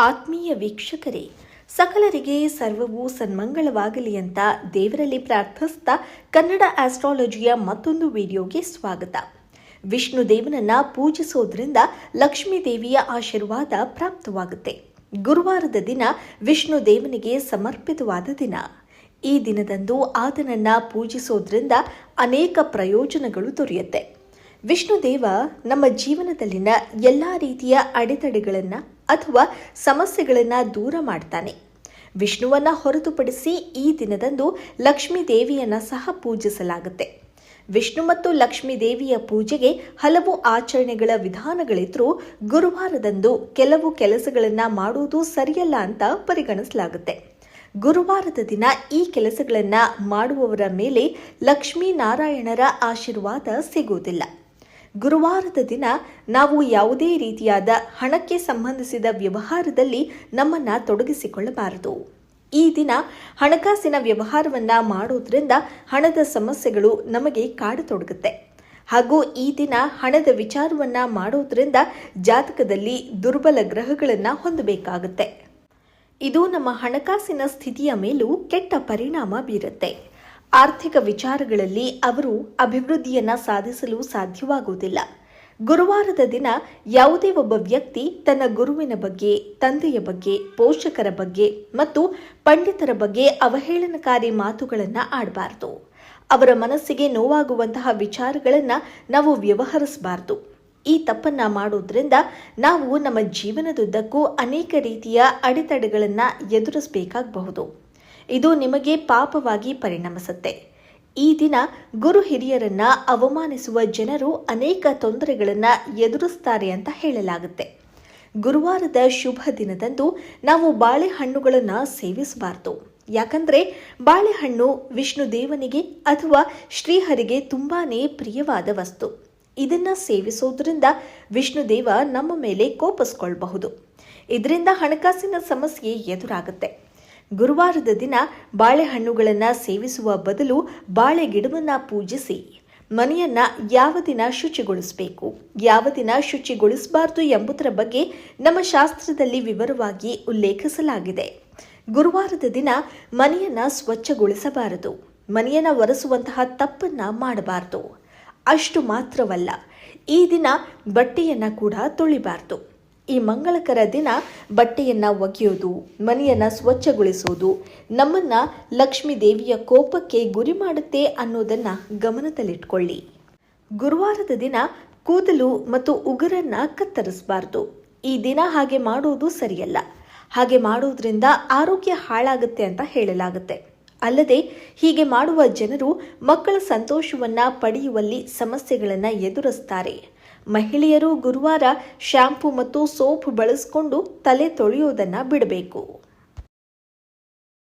ಆತ್ಮೀಯ ವೀಕ್ಷಕರೇ, ಸಕಲರಿಗೆ ಸರ್ವವೂ ಸನ್ಮಂಗಳವಾಗಲಿ ಅಂತ ದೇವರಲ್ಲಿ ಪ್ರಾರ್ಥಿಸ್ತಾ ಕನ್ನಡ ಆಸ್ಟ್ರಾಲಜಿಯ ಮತ್ತೊಂದು ವಿಡಿಯೋಗೆ ಸ್ವಾಗತ. ವಿಷ್ಣು ದೇವನನ್ನ ಪೂಜಿಸೋದ್ರಿಂದ ಲಕ್ಷ್ಮೀ ದೇವಿಯ ಆಶೀರ್ವಾದ ಪ್ರಾಪ್ತವಾಗುತ್ತೆ. ಗುರುವಾರದ ದಿನ ವಿಷ್ಣು ದೇವನಿಗೆ ಸಮರ್ಪಿತವಾದ ದಿನ. ಈ ದಿನದಂದು ಆತನನ್ನ ಪೂಜಿಸೋದ್ರಿಂದ ಅನೇಕ ಪ್ರಯೋಜನಗಳು ದೊರೆಯುತ್ತೆ. ವಿಷ್ಣುದೇವ ನಮ್ಮ ಜೀವನದಲ್ಲಿನ ಎಲ್ಲ ರೀತಿಯ ಅಡೆತಡೆಗಳನ್ನು ಅಥವಾ ಸಮಸ್ಯೆಗಳನ್ನು ದೂರ ಮಾಡ್ತಾನೆ. ವಿಷ್ಣುವನ್ನ ಹೊರತುಪಡಿಸಿ ಈ ದಿನದಂದು ಲಕ್ಷ್ಮೀ ದೇವಿಯನ್ನ ಸಹ ಪೂಜಿಸಲಾಗುತ್ತೆ. ವಿಷ್ಣು ಮತ್ತು ಲಕ್ಷ್ಮೀ ದೇವಿಯ ಪೂಜೆಗೆ ಹಲವು ಆಚರಣೆಗಳ ವಿಧಾನಗಳಿದ್ರೂ ಗುರುವಾರದಂದು ಕೆಲವು ಕೆಲಸಗಳನ್ನು ಮಾಡುವುದು ಸರಿಯಲ್ಲ ಅಂತ ಪರಿಗಣಿಸಲಾಗುತ್ತೆ. ಗುರುವಾರದ ದಿನ ಈ ಕೆಲಸಗಳನ್ನು ಮಾಡುವವರ ಮೇಲೆ ಲಕ್ಷ್ಮೀ ನಾರಾಯಣರ ಆಶೀರ್ವಾದ ಸಿಗುವುದಿಲ್ಲ. ಗುರುವಾರದ ದಿನ ನಾವು ಯಾವುದೇ ರೀತಿಯಾದ ಹಣಕ್ಕೆ ಸಂಬಂಧಿಸಿದ ವ್ಯವಹಾರದಲ್ಲಿ ನಮ್ಮನ್ನು ತೊಡಗಿಸಿಕೊಳ್ಳಬಾರದು. ಈ ದಿನ ಹಣಕಾಸಿನ ವ್ಯವಹಾರವನ್ನು ಮಾಡೋದ್ರಿಂದ ಹಣದ ಸಮಸ್ಯೆಗಳು ನಮಗೆ ಕಾಡತೊಡಗುತ್ತೆ ಹಾಗೂ ಈ ದಿನ ಹಣದ ವಿಚಾರವನ್ನು ಮಾಡೋದ್ರಿಂದ ಜಾತಕದಲ್ಲಿ ದುರ್ಬಲ ಗ್ರಹಗಳನ್ನು ಹೊಂದಬೇಕಾಗುತ್ತೆ. ಇದು ನಮ್ಮ ಹಣಕಾಸಿನ ಸ್ಥಿತಿಯ ಮೇಲೂ ಕೆಟ್ಟ ಪರಿಣಾಮ ಬೀರುತ್ತೆ. ಆರ್ಥಿಕ ವಿಚಾರಗಳಲ್ಲಿ ಅವರು ಅಭಿವೃದ್ಧಿಯನ್ನು ಸಾಧಿಸಲು ಸಾಧ್ಯವಾಗುವುದಿಲ್ಲ. ಗುರುವಾರದ ದಿನ ಯಾವುದೇ ಒಬ್ಬ ವ್ಯಕ್ತಿ ತನ್ನ ಗುರುವಿನ ಬಗ್ಗೆ, ತಂದೆಯ ಬಗ್ಗೆ, ಪೋಷಕರ ಬಗ್ಗೆ ಮತ್ತು ಪಂಡಿತರ ಬಗ್ಗೆ ಅವಹೇಳನಕಾರಿ ಮಾತುಗಳನ್ನು ಆಡಬಾರದು. ಅವರ ಮನಸ್ಸಿಗೆ ನೋವಾಗುವಂತಹ ವಿಚಾರಗಳನ್ನು ನಾವು ವ್ಯವಹರಿಸಬಾರದು. ಈ ತಪ್ಪನ್ನ ಮಾಡುವುದರಿಂದ ನಾವು ನಮ್ಮ ಜೀವನದುದ್ದಕ್ಕೂ ಅನೇಕ ರೀತಿಯ ಅಡೆತಡೆಗಳನ್ನು ಎದುರಿಸಬೇಕಾಗಬಹುದು. ಇದು ನಿಮಗೆ ಪಾಪವಾಗಿ ಪರಿಣಮಿಸುತ್ತೆ. ಈ ದಿನ ಗುರು ಹಿರಿಯರನ್ನ ಅವಮಾನಿಸುವ ಜನರು ಅನೇಕ ತೊಂದರೆಗಳನ್ನು ಎದುರಿಸ್ತಾರೆ ಅಂತ ಹೇಳಲಾಗುತ್ತೆ. ಗುರುವಾರದ ಶುಭ ದಿನದಂದು ನಾವು ಬಾಳೆಹಣ್ಣುಗಳನ್ನು ಸೇವಿಸಬಾರದು. ಯಾಕಂದ್ರೆ ಬಾಳೆಹಣ್ಣು ವಿಷ್ಣು ದೇವನಿಗೆ ಅಥವಾ ಶ್ರೀಹರಿಗೆ ತುಂಬಾನೇ ಪ್ರಿಯವಾದ ವಸ್ತು. ಇದನ್ನ ಸೇವಿಸೋದ್ರಿಂದ ವಿಷ್ಣುದೇವ ನಮ್ಮ ಮೇಲೆ ಕೋಪಿಸ್ಕೊಳ್ಬಹುದು. ಇದರಿಂದ ಹಣಕಾಸಿನ ಸಮಸ್ಯೆ ಎದುರಾಗುತ್ತೆ. ಗುರುವಾರದ ದಿನ ಬಾಳೆಹಣ್ಣುಗಳನ್ನು ಸೇವಿಸುವ ಬದಲು ಬಾಳೆ ಗಿಡವನ್ನು ಪೂಜಿಸಿ. ಮನೆಯನ್ನು ಯಾವ ದಿನ ಶುಚಿಗೊಳಿಸಬೇಕು? ಯಾವ ದಿನ ಶುಚಿಗೊಳಿಸಬಾರದು ಎಂಬುದರ ಬಗ್ಗೆ ನಮ್ಮ ಶಾಸ್ತ್ರದಲ್ಲಿ ವಿವರವಾಗಿ ಉಲ್ಲೇಖಿಸಲಾಗಿದೆ. ಗುರುವಾರದ ದಿನ ಮನೆಯನ್ನು ಸ್ವಚ್ಛಗೊಳಿಸಬಾರದು. ಮನೆಯನ್ನು ಒರೆಸುವಂತಹ ತಪ್ಪನ್ನು ಮಾಡಬಾರದು. ಅಷ್ಟು ಮಾತ್ರವಲ್ಲ, ಈ ದಿನ ಬಟ್ಟೆಯನ್ನು ಕೂಡ ತೊಳಿಬಾರದು. ಈ ಮಂಗಳಕರ ದಿನ ಬಟ್ಟೆಯನ್ನ ಒಗೆಯೋದು ಮನೆಯನ್ನು ಸ್ವಚ್ಛಗೊಳಿಸೋದು ನಮ್ಮನ್ನ ಲಕ್ಷ್ಮೀ ದೇವಿಯ ಕೋಪಕ್ಕೆ ಗುರಿ ಮಾಡುತ್ತೆ ಅನ್ನೋದನ್ನು ಗಮನದಲ್ಲಿಟ್ಕೊಳ್ಳಿ. ಗುರುವಾರದ ದಿನ ಕೂದಲು ಮತ್ತು ಉಗುರನ್ನು ಕತ್ತರಿಸಬಾರ್ದು. ಈ ದಿನ ಹಾಗೆ ಮಾಡುವುದು ಸರಿಯಲ್ಲ. ಹಾಗೆ ಮಾಡೋದ್ರಿಂದ ಆರೋಗ್ಯ ಹಾಳಾಗುತ್ತೆ ಅಂತ ಹೇಳಲಾಗುತ್ತೆ. ಅಲ್ಲದೆ ಹೀಗೆ ಮಾಡುವ ಜನರು ಮಕ್ಕಳ ಸಂತೋಷವನ್ನ ಪಡೆಯುವಲ್ಲಿ ಸಮಸ್ಯೆಗಳನ್ನು ಎದುರಿಸ್ತಾರೆ. ಮಹಿಳೆಯರು ಗುರುವಾರ ಶಾಂಪೂ ಮತ್ತು ಸೋಪ್ ಬಳಸಿಕೊಂಡು ತಲೆ ತೊಳೆಯೋದನ್ನು ಬಿಡಬೇಕು.